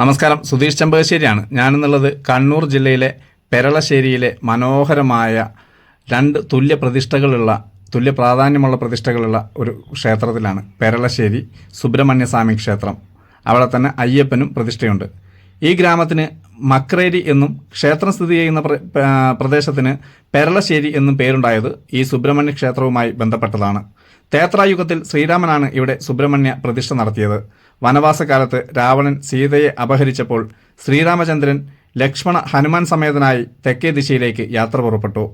നമസ്കാരം. സുധീഷ് ചെമ്പകശ്ശേരിയാണ്. ഞാനെന്നുള്ളത് കണ്ണൂർ ജില്ലയിലെ പെരളശ്ശേരിയിലെ മനോഹരമായ രണ്ട് തുല്യ പ്രതിഷ്ഠകളുള്ള തുല്യ പ്രാധാന്യമുള്ള പ്രതിഷ്ഠകളുള്ള ഒരു ക്ഷേത്രത്തിലാണ് പെരളശ്ശേരി സുബ്രഹ്മണ്യസ്വാമി ക്ഷേത്രം. അവിടെ തന്നെ അയ്യപ്പനും പ്രതിഷ്ഠയുണ്ട്. ഈ ഗ്രാമത്തിന് മക്രേരി എന്നും ക്ഷേത്രം സ്ഥിതി ചെയ്യുന്ന പ്രദേശത്തിന് പെരളശ്ശേരി എന്നും പേരുണ്ടായത് ഈ സുബ്രഹ്മണ്യ ക്ഷേത്രവുമായി ബന്ധപ്പെട്ടതാണ്. തേത്രായുഗത്തിൽ ശ്രീരാമനാണ് ഇവിടെ സുബ്രഹ്മണ്യ പ്രതിഷ്ഠ നടത്തിയത്. വനവാസകാലത്ത് രാവണൻ സീതയെ അപഹരിച്ചപ്പോൾ ശ്രീരാമചന്ദ്രൻ ലക്ഷ്മണ ഹനുമാൻ സമേതനായി തെക്കേ ദിശയിലേക്ക് യാത്ര പുറപ്പെട്ടു.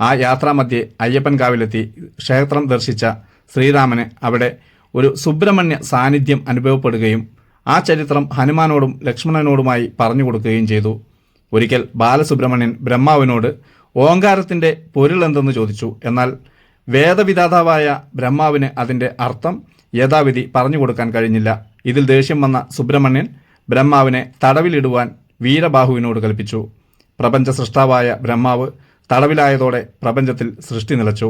ആ യാത്രാമധ്യേ അയ്യപ്പൻകാവിലെത്തി ക്ഷേത്രം ദർശിച്ച ശ്രീരാമന് അവിടെ ഒരു സുബ്രഹ്മണ്യ സാന്നിധ്യം അനുഭവപ്പെടുകയും ആ ചരിത്രം ഹനുമാനോടും ലക്ഷ്മണനോടുമായി പറഞ്ഞു കൊടുക്കുകയും ചെയ്തു. ഒരിക്കൽ ബാലസുബ്രഹ്മണ്യൻ ബ്രഹ്മാവിനോട് ഓങ്കാരത്തിന്റെ പൊരുൾ എന്തെന്ന് ചോദിച്ചു. എന്നാൽ വേദവിദാതാവായ ബ്രഹ്മാവിന് അതിന്റെ അർത്ഥം യഥാവിധി പറഞ്ഞു കൊടുക്കാൻ കഴിഞ്ഞില്ല. ഇതിൽ ദേഷ്യം വന്ന സുബ്രഹ്മണ്യൻ ബ്രഹ്മാവിനെ തടവിലിടുവാൻ വീരബാഹുവിനോട് കൽപ്പിച്ചു. പ്രപഞ്ച സൃഷ്ടാവായ ബ്രഹ്മാവ് തടവിലായതോടെ പ്രപഞ്ചത്തിൽ സൃഷ്ടി നിലച്ചു.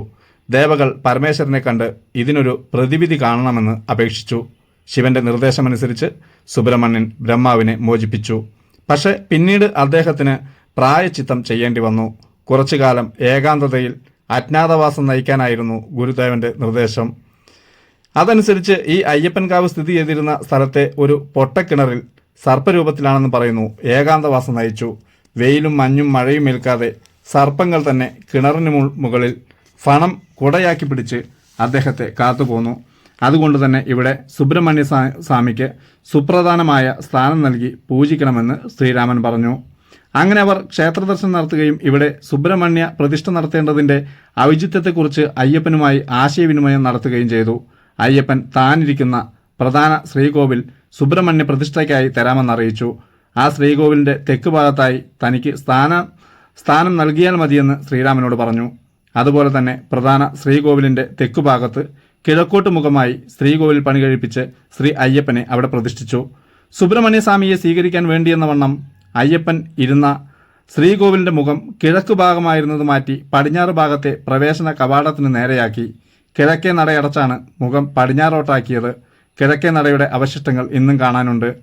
ദേവകൾ പരമേശ്വരനെ കണ്ട് ഇതിനൊരു പ്രതിവിധി കാണണമെന്ന് അപേക്ഷിച്ചു. ശിവന്റെ നിർദ്ദേശമനുസരിച്ച് സുബ്രഹ്മണ്യൻ ബ്രഹ്മാവിനെ മോചിപ്പിച്ചു. പക്ഷെ പിന്നീട് അദ്ദേഹത്തിന് പ്രായച്ചിത്തം ചെയ്യേണ്ടി വന്നു. കുറച്ചുകാലം ഏകാന്തതയിൽ അജ്ഞാതവാസം നയിക്കാനായിരുന്നു ഗുരുദേവന്റെ നിർദ്ദേശം. അതനുസരിച്ച് ഈ അയ്യപ്പൻകാവ് സ്ഥിതി ചെയ്തിരുന്ന സ്ഥലത്തെ ഒരു പൊട്ടക്കിണറിൽ സർപ്പരൂപത്തിലാണെന്ന് പറയുന്നു. ഏകാന്തവാസം നയിച്ചു. വെയിലും മഞ്ഞും മഴയും ഏൽക്കാതെ സർപ്പങ്ങൾ തന്നെ കിണറിന് മുകളിൽ ഫണം കുടയാക്കി പിടിച്ച് അദ്ദേഹത്തെ കാത്തുപോന്നു. അതുകൊണ്ട് തന്നെ ഇവിടെ സുബ്രഹ്മണ്യ സ്വാമിക്ക് സുപ്രധാനമായ സ്ഥാനം നൽകി പൂജിക്കണമെന്ന് ശ്രീരാമൻ പറഞ്ഞു. അങ്ങനെ അവർ ക്ഷേത്രദർശനം നടത്തുകയും ഇവിടെ സുബ്രഹ്മണ്യ പ്രതിഷ്ഠ നടത്തേണ്ടതിന്റെ ഔചിത്യത്തെക്കുറിച്ച് അയ്യപ്പനുമായി ആശയവിനിമയം നടത്തുകയും ചെയ്തു. അയ്യപ്പൻ താനിരിക്കുന്ന പ്രധാന ശ്രീകോവിൽ സുബ്രഹ്മണ്യ പ്രതിഷ്ഠയ്ക്കായി തരാമെന്നറിയിച്ചു ആ ശ്രീകോവിലിന്റെ തെക്ക് ഭാഗത്തായി തനിക്ക് സ്ഥാന സ്ഥാനം നൽകിയാൽ മതിയെന്ന് ശ്രീരാമനോട് പറഞ്ഞു. അതുപോലെ തന്നെ പ്രധാന ശ്രീകോവിലിന്റെ തെക്കുഭാഗത്ത് കിഴക്കോട്ട് മുഖമായി ശ്രീകോവിൽ പണി കഴിപ്പിച്ച് ശ്രീ അയ്യപ്പനെ അവിടെ പ്രതിഷ്ഠിച്ചു. സുബ്രഹ്മണ്യസ്വാമിയെ സ്വീകരിക്കാൻ വേണ്ടിയെന്ന വണ്ണം അയ്യപ്പൻ ഇരുന്ന ശ്രീകോവിലിന്റെ മുഖം കിഴക്ക് ഭാഗമായിരുന്നത് മാറ്റി പടിഞ്ഞാറ് ഭാഗത്തെ പ്രവേശന കവാടത്തിന് നേരെയാക്കി. കിഴക്കേ നടയടച്ചാണ് മുഖം പടിഞ്ഞാറോട്ടാക്കിയത്. കിഴക്കേ നടയുടെ അവശിഷ്ടങ്ങൾ ഇന്നും കാണാനുണ്ട്.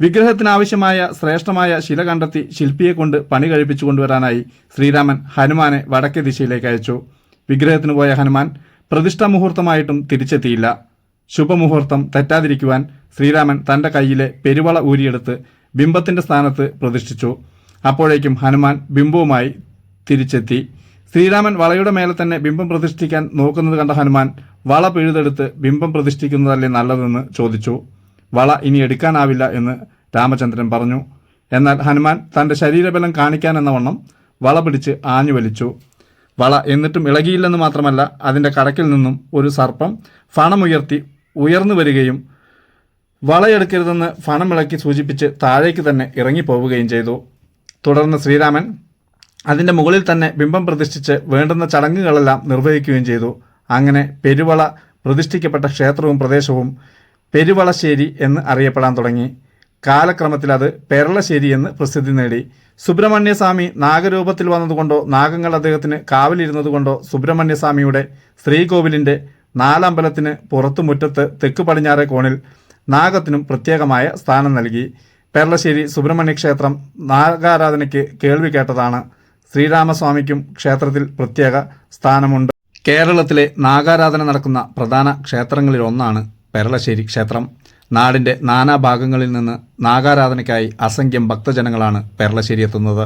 വിഗ്രഹത്തിനാവശ്യമായ ശ്രേഷ്ഠമായ ശില കണ്ടെത്തി ശില്പിയെ കൊണ്ട് പണി കഴിപ്പിച്ചു കൊണ്ടുവരാനായി ശ്രീരാമൻ ഹനുമാനെ വടക്കേ ദിശയിലേക്ക് അയച്ചു. വിഗ്രഹത്തിന് പോയ ഹനുമാൻ പ്രതിഷ്ഠാ മുഹൂർത്തമായിട്ടും തിരിച്ചെത്തിയില്ല. ശുഭമുഹൂർത്തം തെറ്റാതിരിക്കുവാൻ ശ്രീരാമൻ തന്റെ കയ്യിലെ പെരുവള ഊരിയെടുത്ത് ബിംബത്തിന്റെ സ്ഥാനത്ത് പ്രതിഷ്ഠിച്ചു. അപ്പോഴേക്കും ഹനുമാൻ ബിംബവുമായി തിരിച്ചെത്തി. ശ്രീരാമൻ വളയുടെ മേലെ തന്നെ ബിംബം പ്രതിഷ്ഠിക്കാൻ നോക്കുന്നത് കണ്ട ഹനുമാൻ വള പിഴുതെടുത്ത് ബിംബം പ്രതിഷ്ഠിക്കുന്നതല്ലേ നല്ലതെന്ന് ചോദിച്ചു. വള ഇനി എടുക്കാനാവില്ല എന്ന് രാമചന്ദ്രൻ പറഞ്ഞു. എന്നാൽ ഹനുമാൻ തന്റെ ശരീരബലം കാണിക്കാനെന്ന വണ്ണം വള പിടിച്ച് ആഞ്ഞു വലിച്ചു. വള എന്നിട്ടും ഇളകിയില്ലെന്ന് മാത്രമല്ല അതിന്റെ കടക്കിൽ നിന്നും ഒരു സർപ്പം ഫണമുയർത്തി ഉയർന്നു വരികയും വളയെടുക്കരുതെന്ന് ഫണമിളക്കി സൂചിപ്പിച്ച് താഴേക്ക് തന്നെ ഇറങ്ങിപ്പോവുകയും ചെയ്തു. തുടർന്ന് ശ്രീരാമൻ അതിന്റെ മുകളിൽ തന്നെ ബിംബം പ്രതിഷ്ഠിച്ച് വേണ്ടുന്ന ചടങ്ങുകളെല്ലാം നിർവഹിക്കുകയും ചെയ്തു. അങ്ങനെ പെരുവള പ്രതിഷ്ഠിക്കപ്പെട്ട ക്ഷേത്രവും പ്രദേശവും പെരുവളശ്ശേരി എന്ന് അറിയപ്പെടാൻ തുടങ്ങി. കാലക്രമത്തിൽ അത് പെരളശ്ശേരി എന്ന് പ്രസിദ്ധി നേടി. സുബ്രഹ്മണ്യസ്വാമി നാഗരൂപത്തിൽ വന്നതുകൊണ്ടോ നാഗങ്ങൾ അദ്ദേഹത്തിന് കാവലിരുന്നതുകൊണ്ടോ സുബ്രഹ്മണ്യസ്വാമിയുടെ ശ്രീകോവിലിന്റെ നാലമ്പലത്തിന് പുറത്തു മുറ്റത്ത് തെക്ക് പടിഞ്ഞാറെ കോണിൽ നാഗത്തിനും പ്രത്യേകമായ സ്ഥാനം നൽകി. പെരളശ്ശേരി സുബ്രഹ്മണ്യ ക്ഷേത്രം നാഗാരാധനയ്ക്ക് കേൾവി കേട്ടതാണ്. ശ്രീരാമസ്വാമിക്കും ക്ഷേത്രത്തിൽ പ്രത്യേക സ്ഥാനമുണ്ട്. കേരളത്തിലെ നാഗാരാധന നടക്കുന്ന പ്രധാന ക്ഷേത്രങ്ങളിലൊന്നാണ് പെരളശ്ശേരി ക്ഷേത്രം. നാടിന്റെ നാനാഭാഗങ്ങളിൽ നിന്ന് നാഗാരാധനയ്ക്കായി അസംഖ്യം ഭക്തജനങ്ങളാണ് പെരളശ്ശേരി എത്തുന്നത്.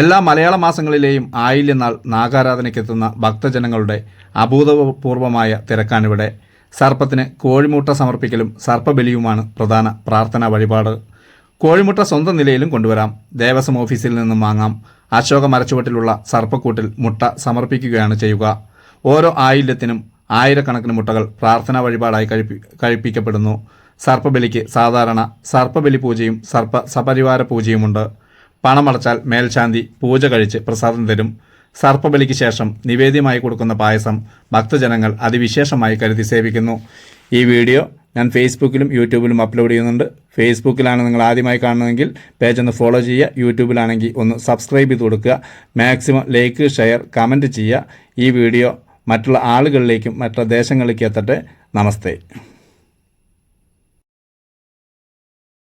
എല്ലാ മലയാള മാസങ്ങളിലെയും ആയില്യനാൾ നാഗാരാധനയ്ക്കെത്തുന്ന ഭക്തജനങ്ങളുടെ അഭൂതപൂർവമായ തിരക്കാണിവിടെ. സർപ്പത്തിന് കോഴിമുട്ട സമർപ്പിക്കലും സർപ്പബലിയുമാണ് പ്രധാന പ്രാർത്ഥനാ വഴിപാട്. കോഴിമുട്ട സ്വന്തം നിലയിലും കൊണ്ടുവരാം. ദേവസ്വം ഓഫീസിൽ നിന്നും വാങ്ങാം. അശോക മരച്ചുവട്ടിലുള്ള സർപ്പക്കൂട്ടിൽ മുട്ട സമർപ്പിക്കുകയാണ് ചെയ്യുക. ഓരോ ആയില്യത്തിനും ആയിരക്കണക്കിന് മുട്ടകൾ പ്രാർത്ഥനാ വഴിപാടായി കഴിപ്പി കഴിപ്പിക്കപ്പെടുന്നു. സർപ്പബലിക്ക് സാധാരണ സർപ്പബലി പൂജയും സർപ്പ സപരിവാര പൂജയുമുണ്ട്. പണമടച്ചാൽ മേൽശാന്തി പൂജ കഴിച്ച് പ്രസാദം തരും. സർപ്പബലിക്ക് ശേഷം നിവേദ്യമായി കൊടുക്കുന്ന പായസം ഭക്തജനങ്ങൾ അതിവിശേഷമായി കരുതി സേവിക്കുന്നു. ഈ വീഡിയോ ഞാൻ ഫേസ്ബുക്കിലും യൂട്യൂബിലും അപ്ലോഡ് ചെയ്യുന്നുണ്ട്. ഫേസ്ബുക്കിലാണ് നിങ്ങൾ ആദ്യമായി കാണുന്നതെങ്കിൽ പേജ് ഒന്ന് ഫോളോ ചെയ്യുക. യൂട്യൂബിലാണെങ്കിൽ ഒന്ന് സബ്സ്ക്രൈബ് ചെയ്ത് കൊടുക്കുക. മാക്സിമം ലൈക്ക് ഷെയർ കമന്റ് ചെയ്യുക. ഈ വീഡിയോ മറ്റുള്ള ആളുകളിലേക്കും മറ്റുള്ള ദേശങ്ങളിലേക്കും എത്തട്ടെ. നമസ്തേ.